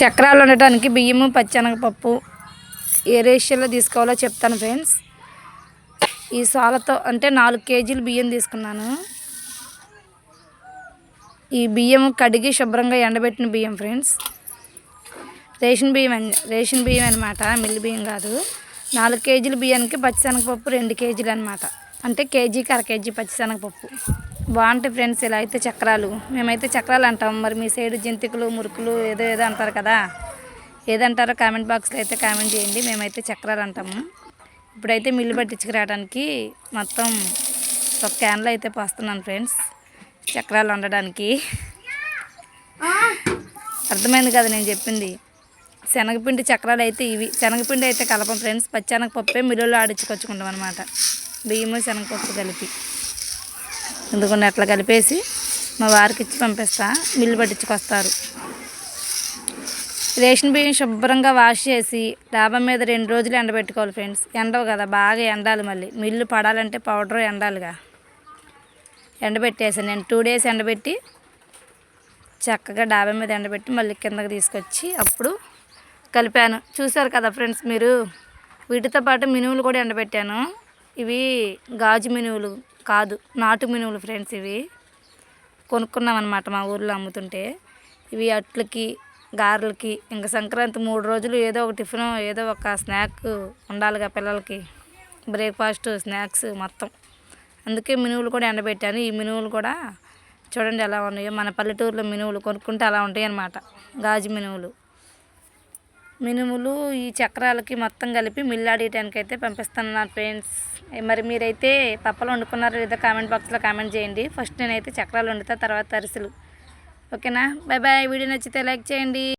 చక్రాలు ఉండటానికి బియ్యము పచ్చెనగపప్పు ఏ రేషియోలో తీసుకోవాలో చెప్తాను ఫ్రెండ్స్. ఈ సాలతో అంటే నాలుగు కేజీలు బియ్యం తీసుకున్నాను. ఈ బియ్యం కడిగి శుభ్రంగా ఎండబెట్టిన బియ్యం ఫ్రెండ్స్. రేషన్ బియ్యం రేషన్ బియ్యం అనమాట మిల్లి బియ్యం కాదు. నాలుగు కేజీల బియ్యానికి పచ్చిశనగపప్పు రెండు కేజీలు అనమాట అంటే కేజీకి అర కేజీ పచ్చిశనగపప్పు. బాగుంటాయి ఫ్రెండ్స్ ఇలా అయితే చక్రాలు. మేమైతే చక్రాలు అంటాం. మరి మీ సైడ్ జంతికలు మురుకులు ఏదో ఏదో అంటారు కదా. ఏదంటారో కామెంట్ బాక్స్లో అయితే కామెంట్ చేయండి. మేమైతే చక్రాలు అంటాము. ఇప్పుడైతే మిల్లు పట్టించుకురావడానికి మొత్తం ఒక క్యాన్లో అయితే పోస్తున్నాను ఫ్రెండ్స్. చక్రాలు వండడానికి. అర్థమైంది కదా నేను చెప్పింది. శనగపిండి చక్రాలు అయితే ఇవి. శనగపిండి అయితే కలపం ఫ్రెండ్స్. పచ్చనగపప్పే మిల్లులో ఆడించుకొచ్చుకుంటాం అనమాట బియ్యము శనగపప్పు కలిపి. ఎందుకంటే అట్లా కలిపేసి మా వారికి ఇచ్చి పంపిస్తా. మిల్లు పట్టించుకొస్తారు. రేషన్ బియ్యం శుభ్రంగా వాష్ చేసి డాబా మీద రెండు రోజులు ఎండబెట్టుకోవాలి ఫ్రెండ్స్. ఎండవు కదా బాగా ఎండాలి మళ్ళీ. మిల్లు పడాలంటే పౌడర్ ఎండాలిగా. ఎండబెట్టేసాను. నేను టూ డేస్ ఎండబెట్టి చక్కగా డాబా మీద ఎండబెట్టి మళ్ళీ కిందకి తీసుకొచ్చి అప్పుడు కలిపాను. చూసారు కదా ఫ్రెండ్స్ మీరు? వీటితో పాటు మినువులు కూడా ఎండబెట్టాను. ఇవి గాజు మినువులు. కాదు. నాటు మినువులు ఫ్రెండ్స్ ఇవి. కొనుక్కున్నాం అనమాట మా ఊర్లో అమ్ముతుంటే. ఇవి అట్లకి గారెలకి ఇంకా సంక్రాంతి మూడు రోజులు ఏదో ఒక టిఫిన్ ఏదో ఒక స్నాక్ ఉండాలిగా పిల్లలకి. బ్రేక్ఫాస్ట్ స్నాక్స్ మొత్తం. అందుకే మినువులు కూడా ఎండబెట్టాను. ఈ మినువులు కూడా చూడండి ఎలా ఉన్నాయో. మన పల్లెటూరులో మినువులు కొనుక్కుంటే అలా ఉంటాయి అన్నమాట గాజు మినువులు. మినుములు ఈ చక్రాలకి మొత్తం కలిపి మిల్లాడేయడానికి అయితే పంపిస్తాను నా ఫ్రెండ్స్. మరి మీరైతే పప్పలు వండుకున్నారో లేదో కామెంట్ బాక్స్లో కామెంట్ చేయండి. ఫస్ట్ నేనైతే చక్రాలు వండుతా తర్వాత అరిసెలు. ఓకేనా? బాయ్ బాయ్ వీడియో నచ్చితే లైక్ చేయండి.